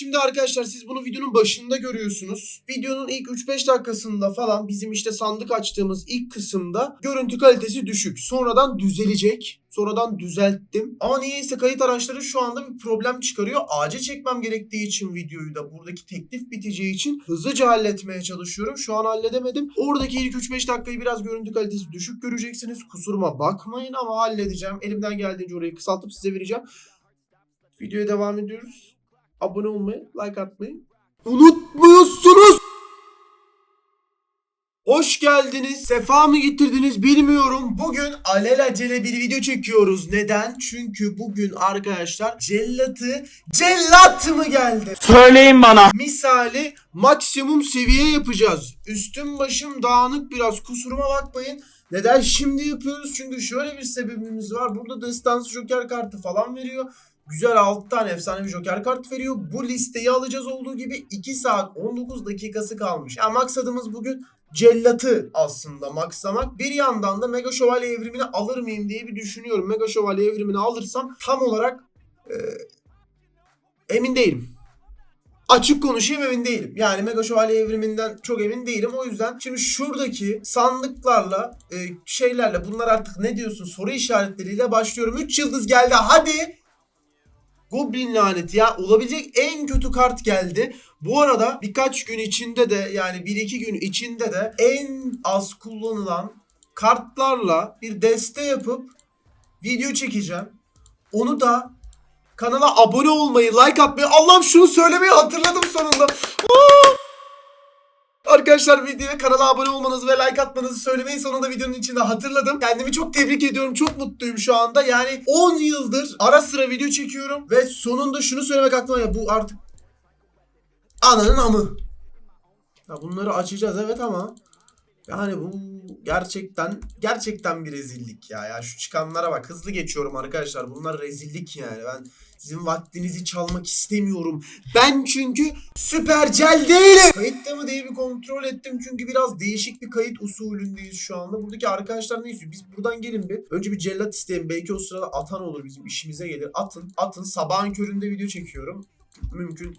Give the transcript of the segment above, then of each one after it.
Şimdi arkadaşlar siz bunu videonun başında görüyorsunuz. Videonun ilk 3-5 dakikasında falan bizim işte sandık açtığımız ilk kısımda görüntü kalitesi düşük. Sonradan düzelecek. Sonradan düzelttim. Ama niyeyse kayıt araçları şu anda bir problem çıkarıyor. Acil çekmem gerektiği için videoyu da buradaki teklif biteceği için hızlıca halletmeye çalışıyorum. Şu an halledemedim. Oradaki ilk 3-5 dakikayı biraz görüntü kalitesi düşük göreceksiniz. Kusuruma bakmayın ama halledeceğim. Elimden geldiğince orayı kısaltıp size vereceğim. Videoya devam ediyoruz. Abone olmayı, like atmayı unutmuyorsunuz. Hoş geldiniz. Sefa mı getirdiniz bilmiyorum. Bugün alelacele bir video çekiyoruz. Neden? Çünkü bugün arkadaşlar cellatı cellat mı geldi? Söyleyin bana. Misali maksimum seviye yapacağız. Üstüm başım dağınık biraz kusuruma bakmayın. Neden şimdi yapıyoruz? Çünkü şöyle bir sebebimiz var. Burada destansı joker kartı falan veriyor. Güzel 6 tane efsane bir joker kart veriyor. Bu listeyi alacağız olduğu gibi 2 saat 19 dakikası kalmış. Yani maksadımız bugün cellatı aslında maksamak. Bir yandan da Mega Şövalye evrimini alır mıyım diye bir düşünüyorum. Mega Şövalye evrimini alırsam tam olarak e, emin değilim. Açık konuşayım emin değilim. Yani Mega Şövalye evriminden çok emin değilim. O yüzden şimdi şuradaki sandıklarla e, şeylerle bunlar artık ne diyorsun soru işaretleriyle başlıyorum. 3 yıldız geldi hadi. Goblin laneti ya olabilecek en kötü kart geldi. Bu arada birkaç gün içinde de yani 1-2 gün içinde de en az kullanılan kartlarla bir deste yapıp video çekeceğim. Onu da kanala abone olmayı, like atmayı, Allah'ım şunu söylemeyi hatırladım sonunda. Aa! Arkadaşlar videoya kanala abone olmanızı ve like atmanızı söylemeyi sonunda videonun içinde hatırladım. Kendimi çok tebrik ediyorum. Çok mutluyum şu anda. Yani 10 yıldır ara sıra video çekiyorum ve sonunda şunu söylemek aklıma ya bu artık ananın amı. Ya bunları açacağız evet ama yani bu gerçekten gerçekten bir rezillik ya. Ya şu çıkanlara bak hızlı geçiyorum arkadaşlar. Bunlar rezillik yani. Ben sizin vaktinizi çalmak istemiyorum. Ben çünkü süpercel değilim. Kayıtta mı diye bir kontrol ettim. Çünkü biraz değişik bir kayıt usulündeyiz şu anda. Buradaki arkadaşlar ne istiyor? Biz buradan gelin bir. Önce bir cellat isteyin. Belki o sırada atan olur bizim işimize gelir. Atın. Atın. Sabahın köründe video çekiyorum. Mümkün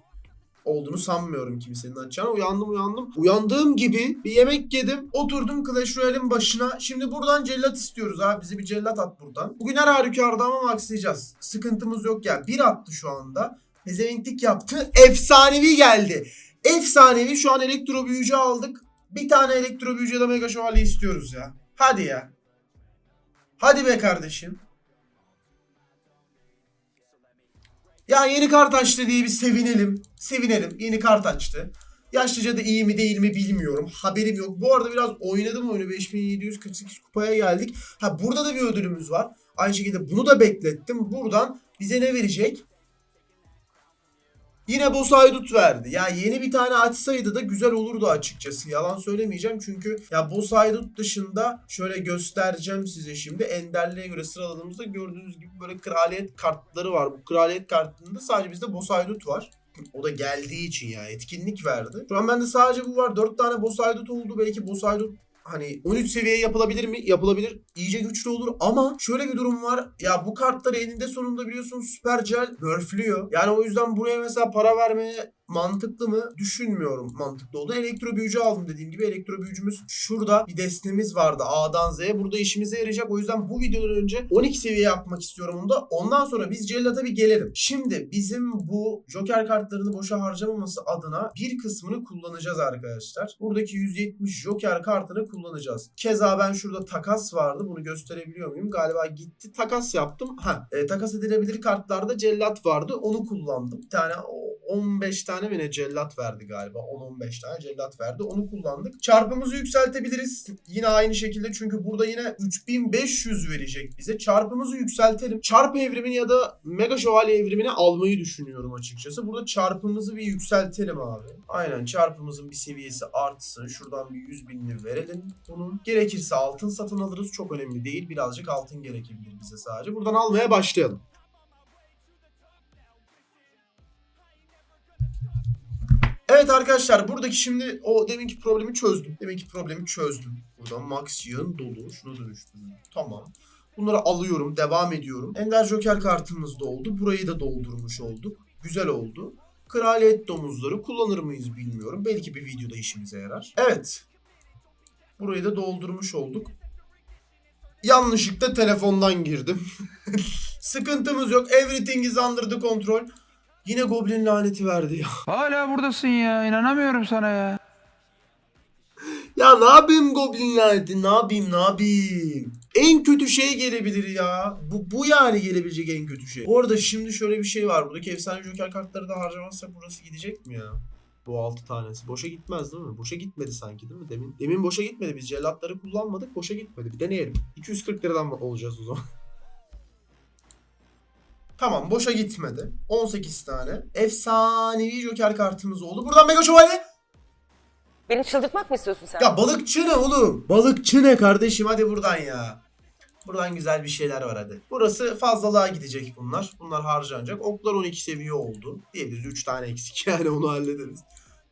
olduğunu sanmıyorum kimsenin açacağını. Uyandım uyandım. Uyandığım gibi bir yemek yedim. Oturdum Clash Royale'in başına. Şimdi buradan cellat istiyoruz abi. Bize bir cellat at buradan. Bugün her halükarda ama maxlayacağız. Sıkıntımız yok ya. Bir attı şu anda. Pezevenklik yaptı. Efsanevi geldi. Efsanevi şu an elektro büyücü aldık. Bir tane elektro büyücü da mega şövalye istiyoruz ya. Hadi ya. Hadi be kardeşim. Ya yeni kart açtı diye bir sevinelim. Sevinelim. Yeni kart açtı. Yaşlıca da iyi mi değil mi bilmiyorum. Haberim yok. Bu arada biraz oynadım oyunu. 5748 kupaya geldik. Ha burada da bir ödülümüz var. Aynı şekilde bunu da beklettim. Buradan bize ne verecek? Yine boss haydut verdi. Ya yeni bir tane açsaydı da güzel olurdu açıkçası. Yalan söylemeyeceğim çünkü ya boss haydut dışında şöyle göstereceğim size şimdi. Enderliğe göre sıraladığımızda gördüğünüz gibi böyle kraliyet kartları var. Bu kraliyet kartında sadece bizde boss haydut var. O da geldiği için ya etkinlik verdi. Şu an bende sadece bu var. 4 tane boss haydut oldu. Belki boss haydut hani 13 seviye yapılabilir mi? Yapılabilir. İyice güçlü olur ama şöyle bir durum var. Ya bu kartları eninde sonunda biliyorsun Supercell nerfliyor. Yani o yüzden buraya mesela para vermeye mantıklı mı? Düşünmüyorum mantıklı oldu. Elektro büyücü aldım dediğim gibi. Elektro büyücümüz şurada bir destemiz vardı A'dan Z'ye. Burada işimize yarayacak. O yüzden bu videodan önce 12 seviye yapmak istiyorum onu da. Ondan sonra biz Cellat'a bir gelelim. Şimdi bizim bu Joker kartlarını boşa harcamaması adına bir kısmını kullanacağız arkadaşlar. Buradaki 170 Joker kartını kullanacağız. Keza ben şurada takas vardı. Bunu gösterebiliyor muyum? Galiba gitti. Takas yaptım. Ha, e, takas edilebilir kartlarda cellat vardı. Onu kullandım. Bir tane o 15 tane mi ne cellat verdi galiba. 10-15 tane cellat verdi. Onu kullandık. Çarpımızı yükseltebiliriz. Yine aynı şekilde çünkü burada yine 3500 verecek bize. Çarpımızı yükseltelim. Çarp evrimini ya da mega şövalye evrimini almayı düşünüyorum açıkçası. Burada çarpımızı bir yükseltelim abi. Aynen çarpımızın bir seviyesi artsın. Şuradan bir 100 binini verelim bunun. Gerekirse altın satın alırız. Çok önemli değil. Birazcık altın gerekebilir bize sadece. Buradan almaya başlayalım. Evet arkadaşlar buradaki şimdi o deminki problemi çözdüm. Deminki problemi çözdüm. Buradan max yığın dolu. Şunu dönüştürdüm. Tamam. Bunları alıyorum. Devam ediyorum. Ender Joker kartımız da oldu. Burayı da doldurmuş olduk. Güzel oldu. Kraliyet domuzları kullanır mıyız bilmiyorum. Belki bir videoda işimize yarar. Evet. Burayı da doldurmuş olduk. Yanlışlıkla telefondan girdim. Sıkıntımız yok. Everything is under the control. Yine Goblin laneti verdi ya. Hala buradasın ya. inanamıyorum sana ya. Ya ne yapayım Goblin laneti? Ne yapayım ne yapayım? En kötü şey gelebilir ya. Bu, bu yani gelebilecek en kötü şey. Bu arada şimdi şöyle bir şey var. Buradaki efsane joker kartları da harcamazsak burası gidecek mi ya? Bu 6 tanesi. Boşa gitmez değil mi? Boşa gitmedi sanki değil mi? Demin demin boşa gitmedi. Biz cellatları kullanmadık. Boşa gitmedi. Bir deneyelim. 240 liradan olacağız o zaman. Tamam boşa gitmedi. 18 tane. Efsanevi joker kartımız oldu. Buradan mega şövalye. Beni çıldırtmak mı istiyorsun sen? Ya balıkçı ne oğlum? Balıkçı ne kardeşim? Hadi buradan ya. Buradan güzel bir şeyler var hadi. Burası fazlalığa gidecek bunlar. Bunlar harcanacak. Oklar 12 seviye oldu. Diyebiliriz 3 tane eksik yani onu hallederiz.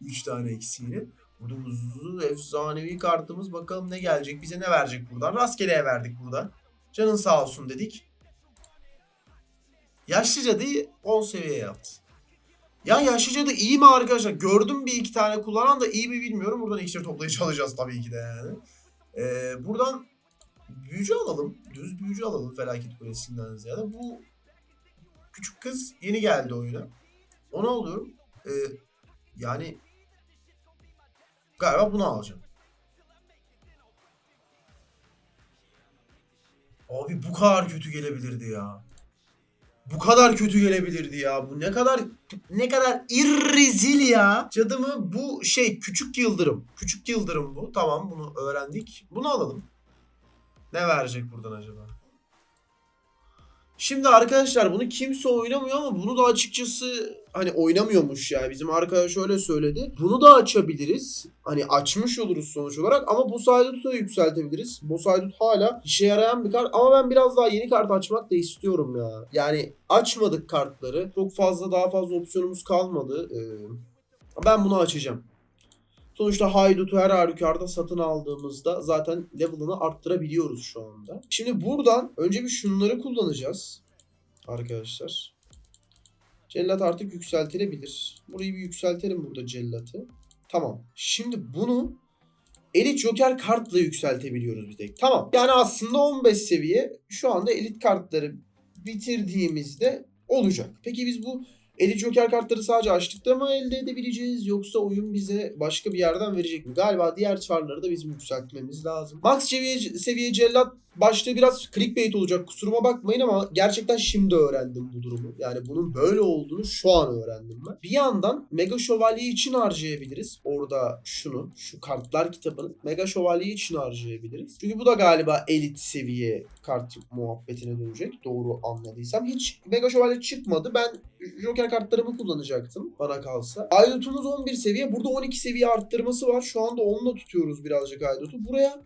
3 tane eksiğini. Burada efsanevi kartımız bakalım ne gelecek. Bize ne verecek buradan? Rastgeleye verdik burada. Canın sağ olsun dedik. Yaşlı cadıyı 10 seviye yaptı. Ya yaşlıca da iyi mi arkadaşlar? Gördüm bir iki tane kullanan da iyi mi bilmiyorum. Buradan iksir toplayıcı çalacağız tabii ki de yani. Ee, buradan büyücü alalım. Düz büyücü alalım felaket kulesinden ziyade. Bu küçük kız yeni geldi oyuna. Ona alıyorum. Ee, yani galiba bunu alacağım. Abi bu kadar kötü gelebilirdi ya. Bu kadar kötü gelebilirdi ya. Bu ne kadar ne kadar irrezil ya. Cadımı bu şey küçük yıldırım. Küçük yıldırım bu. Tamam bunu öğrendik. Bunu alalım. Ne verecek buradan acaba? Şimdi arkadaşlar bunu kimse oynamıyor ama bunu da açıkçası hani oynamıyormuş ya. Bizim arkadaş öyle söyledi. Bunu da açabiliriz. Hani açmış oluruz sonuç olarak ama bu Saydut'u da yükseltebiliriz. Bu Saydut hala işe yarayan bir kart ama ben biraz daha yeni kart açmak da istiyorum ya. Yani açmadık kartları. Çok fazla daha fazla opsiyonumuz kalmadı. Ee, ben bunu açacağım. Sonuçta Haydut'u her halükarda satın aldığımızda zaten level'ını arttırabiliyoruz şu anda. Şimdi buradan önce bir şunları kullanacağız. Arkadaşlar. Cellat artık yükseltilebilir. Burayı bir yükseltelim burada cellatı. Tamam. Şimdi bunu Elit Joker kartla yükseltebiliyoruz bir tek. Tamam. Yani aslında 15 seviye şu anda elit kartları bitirdiğimizde olacak. Peki biz bu Elit Joker kartları sadece açtıkta mı elde edebileceğiz yoksa oyun bize başka bir yerden verecek mi? Galiba diğer çarları da bizim yükseltmemiz lazım. Max seviye, seviye cellat başta biraz clickbait olacak kusuruma bakmayın ama gerçekten şimdi öğrendim bu durumu. Yani bunun böyle olduğunu şu an öğrendim ben. Bir yandan Mega Şövalye için harcayabiliriz. Orada şunu, şu kartlar kitabını Mega Şövalye için harcayabiliriz. Çünkü bu da galiba elit seviye kart muhabbetine dönecek. Doğru anladıysam. Hiç Mega Şövalye çıkmadı. Ben Joker kartlarımı kullanacaktım bana kalsa. Aydut'umuz 11 seviye. Burada 12 seviye arttırması var. Şu anda onunla tutuyoruz birazcık Aydut'u. Buraya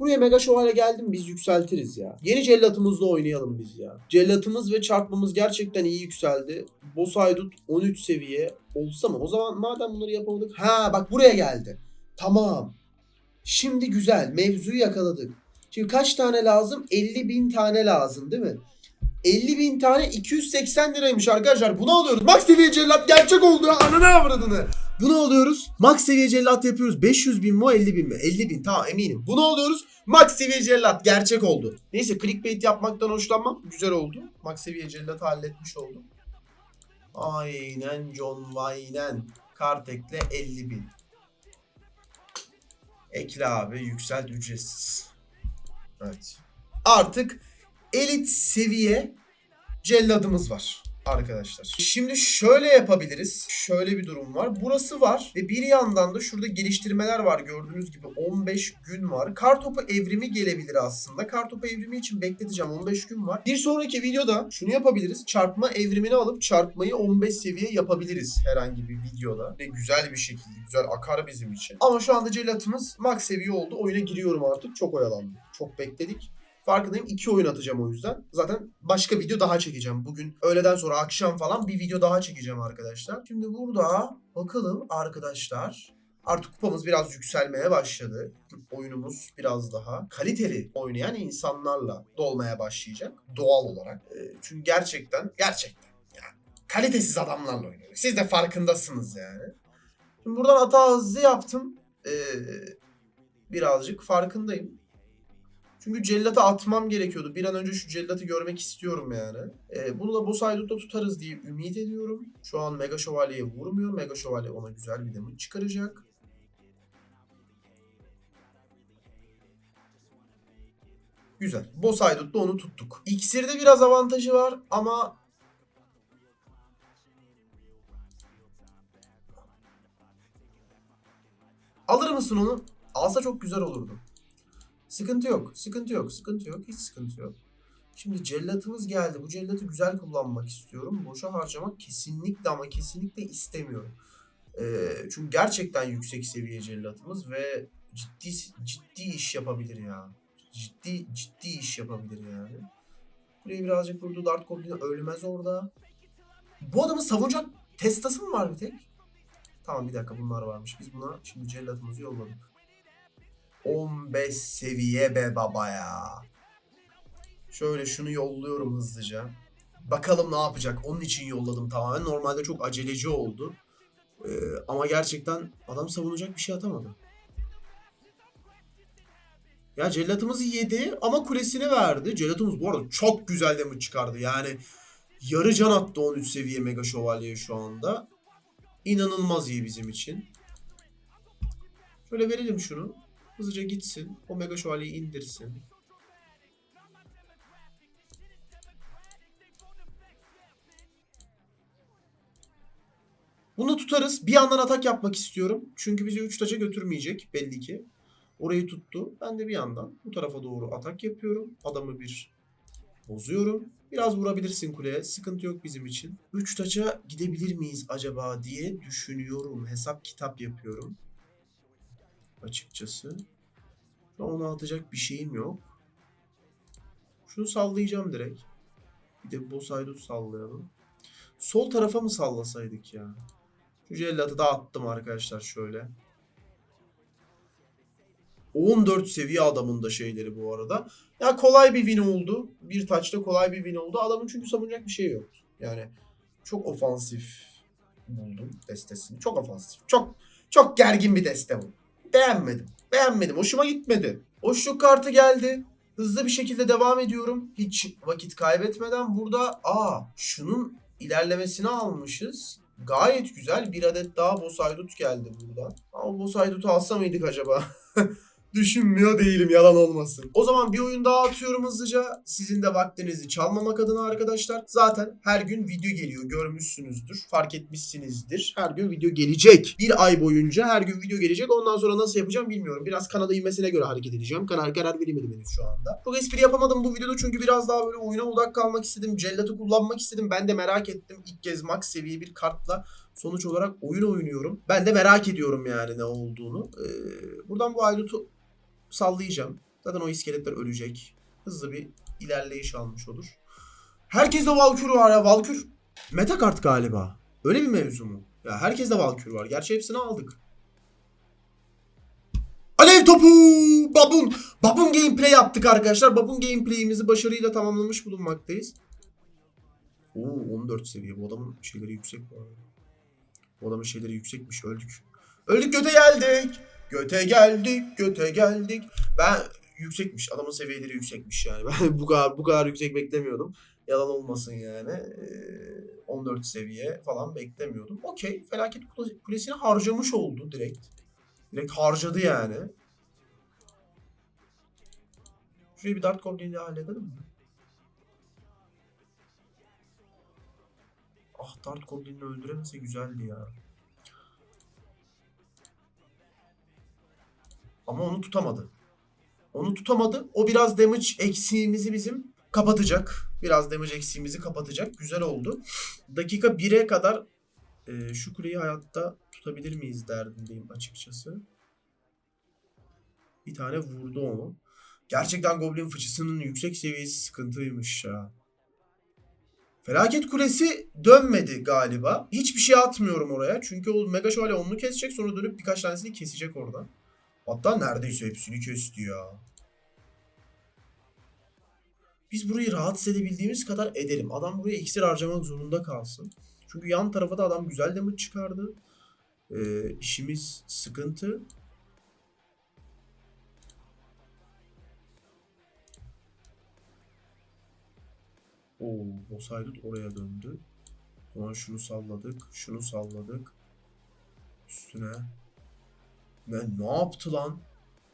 Buraya Mega Şövalye geldim biz yükseltiriz ya. Yeni cellatımızla oynayalım biz ya. Cellatımız ve çarpmamız gerçekten iyi yükseldi. Boss Haydut 13 seviye olsa mı? O zaman madem bunları yapamadık. Ha bak buraya geldi. Tamam. Şimdi güzel. Mevzuyu yakaladık. Şimdi kaç tane lazım? 50 bin tane lazım değil mi? 50 bin tane 280 liraymış arkadaşlar. Bunu alıyoruz. Max seviye cellat gerçek oldu. Ananı avradını. Bunu alıyoruz. Max seviye cellat yapıyoruz. 500 bin mi 50 bin mi? 50 bin tamam eminim. Bunu alıyoruz. Max seviye cellat gerçek oldu. Neyse clickbait yapmaktan hoşlanmam. Güzel oldu. Max seviye cellatı halletmiş oldum. Aynen John Wayne'en. Kart ekle 50 bin. Ekle abi yükselt ücretsiz. Evet. Artık elit seviye celladımız var arkadaşlar. Şimdi şöyle yapabiliriz. Şöyle bir durum var. Burası var ve bir yandan da şurada geliştirmeler var. Gördüğünüz gibi 15 gün var. Kartopu evrimi gelebilir aslında. Kartopu evrimi için bekleteceğim. 15 gün var. Bir sonraki videoda şunu yapabiliriz. Çarpma evrimini alıp çarpmayı 15 seviye yapabiliriz herhangi bir videoda. Ve güzel bir şekilde. Güzel akar bizim için. Ama şu anda celatımız max seviye oldu. Oyuna giriyorum artık. Çok oyalandım. Çok bekledik. Farkındayım. iki oyun atacağım o yüzden. Zaten başka video daha çekeceğim. Bugün öğleden sonra akşam falan bir video daha çekeceğim arkadaşlar. Şimdi burada bakalım arkadaşlar. Artık kupamız biraz yükselmeye başladı. Oyunumuz biraz daha kaliteli oynayan insanlarla dolmaya başlayacak. Doğal olarak. Ee, çünkü gerçekten, gerçekten yani kalitesiz adamlarla oynuyoruz. Siz de farkındasınız yani. Şimdi buradan hata hızlı yaptım. Ee, birazcık farkındayım. Çünkü cellatı atmam gerekiyordu. Bir an önce şu cellatı görmek istiyorum yani. Ee, bunu da boss haydutta tutarız diye ümit ediyorum. Şu an Mega Şövalye'ye vurmuyor. Mega Şövalye ona güzel bir damage çıkaracak. Güzel. Boss haydutta onu tuttuk. İksirde biraz avantajı var ama Alır mısın onu? Alsa çok güzel olurdu. Sıkıntı yok. Sıkıntı yok. Sıkıntı yok. Hiç sıkıntı yok. Şimdi cellatımız geldi. Bu cellatı güzel kullanmak istiyorum. Boşa harcamak kesinlikle ama kesinlikle istemiyorum. Ee, çünkü gerçekten yüksek seviye cellatımız ve ciddi ciddi iş yapabilir ya. Ciddi ciddi iş yapabilir yani. Buraya birazcık vurdu. Dart Goblin'i ölmez orada. Bu adamın savunacak testası mı var bir tek? Tamam bir dakika bunlar varmış. Biz buna şimdi cellatımızı yolladık. 15 seviye be baba ya. Şöyle şunu yolluyorum hızlıca. Bakalım ne yapacak. Onun için yolladım tamamen. Normalde çok aceleci oldu. Ee, ama gerçekten adam savunacak bir şey atamadı. Ya cellatımızı yedi ama kulesini verdi. Cellatımız bu arada çok güzel damage çıkardı. Yani yarı can attı 13 seviye Mega Şövalye şu anda. İnanılmaz iyi bizim için. Şöyle verelim şunu. Hızlıca gitsin. O Mega Şövalyeyi indirsin. Bunu tutarız. Bir yandan atak yapmak istiyorum. Çünkü bizi 3 taça götürmeyecek belli ki. Orayı tuttu. Ben de bir yandan bu tarafa doğru atak yapıyorum. Adamı bir bozuyorum. Biraz vurabilirsin kuleye. Sıkıntı yok bizim için. 3 taça gidebilir miyiz acaba diye düşünüyorum. Hesap kitap yapıyorum. Açıkçası. Ona atacak bir şeyim yok. Şunu sallayacağım direkt. Bir de boss haydut sallayalım. Sol tarafa mı sallasaydık ya? Şu cellatı da attım arkadaşlar şöyle. 14 seviye adamın da şeyleri bu arada. Ya kolay bir win oldu. Bir taçta kolay bir win oldu. Adamın çünkü savunacak bir şey yoktu. Yani çok ofansif buldum destesini. Çok ofansif. Çok çok gergin bir deste bu. Beğenmedim. Beğenmedim. Hoşuma gitmedi. Hoşluk kartı geldi. Hızlı bir şekilde devam ediyorum. Hiç vakit kaybetmeden burada aa şunun ilerlemesini almışız. Gayet güzel. Bir adet daha boss haydut geldi burada. Ama boss haydutu alsa mıydık acaba? Düşünmüyor değilim yalan olmasın. O zaman bir oyun daha atıyorum hızlıca. Sizin de vaktinizi çalmamak adına arkadaşlar. Zaten her gün video geliyor görmüşsünüzdür. Fark etmişsinizdir. Her gün video gelecek. Bir ay boyunca her gün video gelecek. Ondan sonra nasıl yapacağım bilmiyorum. Biraz kanala inmesine göre hareket edeceğim. Karar karar veremedim henüz şu anda. Çok espri yapamadım bu videoda çünkü biraz daha böyle oyuna odak kalmak istedim. Cellat'ı kullanmak istedim. Ben de merak ettim. İlk kez max seviye bir kartla sonuç olarak oyun oynuyorum. Ben de merak ediyorum yani ne olduğunu. Ee, buradan bu Aydut'u sallayacağım. Zaten o iskeletler ölecek. Hızlı bir ilerleyiş almış olur. Herkeste Valkür var ya. Valkür meta kart galiba. Öyle bir mevzu mu? Ya herkeste Valkür var. Gerçi hepsini aldık. Alev topu! Babun! Babun gameplay yaptık arkadaşlar. Babun gameplay'imizi başarıyla tamamlamış bulunmaktayız. Oo 14 seviye. Bu adamın şeyleri yüksek bu adamın şeyleri yüksekmiş. Öldük. Öldük göte geldik. Göte geldik, göte geldik. Ben yüksekmiş. Adamın seviyeleri yüksekmiş yani. Ben bu kadar bu kadar yüksek beklemiyordum. Yalan olmasın yani. Ee, 14 seviye falan beklemiyordum. Okey. Felaket kule- kulesini harcamış oldu direkt. Direkt harcadı yani. Şurayı bir Dart Goblin'i halledelim mi? Ah Dart Goblin'i öldüremese güzeldi ya. Ama onu tutamadı. Onu tutamadı. O biraz damage eksiğimizi bizim kapatacak. Biraz damage eksiğimizi kapatacak. Güzel oldu. Dakika 1'e kadar e, şu kuleyi hayatta tutabilir miyiz derdindeyim açıkçası. Bir tane vurdu onu. Gerçekten Goblin fıçısının yüksek seviyesi sıkıntıymış ya. Felaket kulesi dönmedi galiba. Hiçbir şey atmıyorum oraya. Çünkü o Mega Şövalye onu kesecek sonra dönüp birkaç tanesini kesecek oradan. Hatta neredeyse hepsini kesti ya. Biz burayı rahatsız edebildiğimiz kadar edelim. Adam buraya iksir harcamak zorunda kalsın. Çünkü yan tarafa da adam güzel damage çıkardı. Ee, işimiz sıkıntı. Oo, Poseidon oraya döndü. Sonra şunu salladık, şunu salladık. Üstüne. Ne, ne yaptı lan?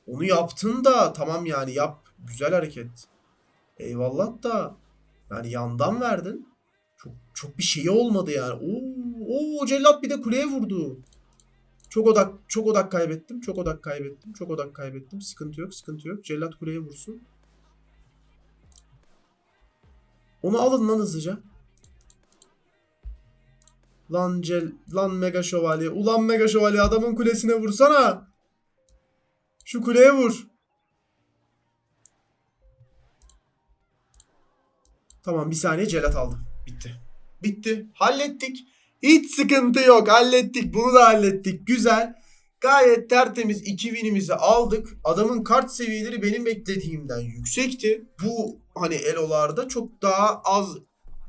Onu yaptın da tamam yani yap. Güzel hareket. Eyvallah da yani yandan verdin. Çok çok bir şey olmadı yani. Oo, oo cellat bir de kuleye vurdu. Çok odak çok odak kaybettim. Çok odak kaybettim. Çok odak kaybettim. Sıkıntı yok, sıkıntı yok. Cellat kuleye vursun. Onu alın lan hızlıca. Lan cel lan mega şövalye. Ulan mega şövalye adamın kulesine vursana. Şu kuleye vur. Tamam bir saniye celat aldım. Bitti. Bitti. Hallettik. Hiç sıkıntı yok. Hallettik. Bunu da hallettik. Güzel. Gayet tertemiz iki winimizi aldık. Adamın kart seviyeleri benim beklediğimden yüksekti. Bu hani elolarda çok daha az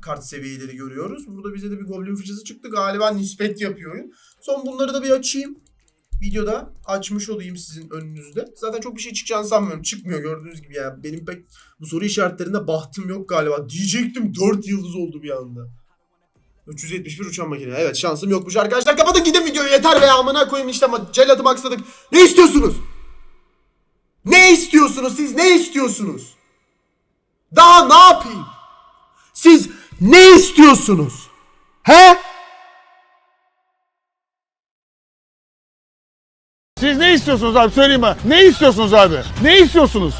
kart seviyeleri görüyoruz. Burada bize de bir goblin fıçısı çıktı. Galiba nispet yapıyor oyun. Son bunları da bir açayım. Videoda açmış olayım sizin önünüzde. Zaten çok bir şey çıkacağını sanmıyorum. Çıkmıyor gördüğünüz gibi yani. Benim pek bu soru işaretlerinde bahtım yok galiba. Diyecektim 4 yıldız oldu bir anda. 371 uçan makine. Evet şansım yokmuş arkadaşlar. Kapatın gidin videoyu yeter veya amına koyayım işte ama celladı maksadık. Ne istiyorsunuz? Ne istiyorsunuz siz ne istiyorsunuz? Daha ne yapayım? Siz ne istiyorsunuz? He? Siz ne istiyorsunuz abi söyleyin bana. Ne istiyorsunuz abi? Ne istiyorsunuz?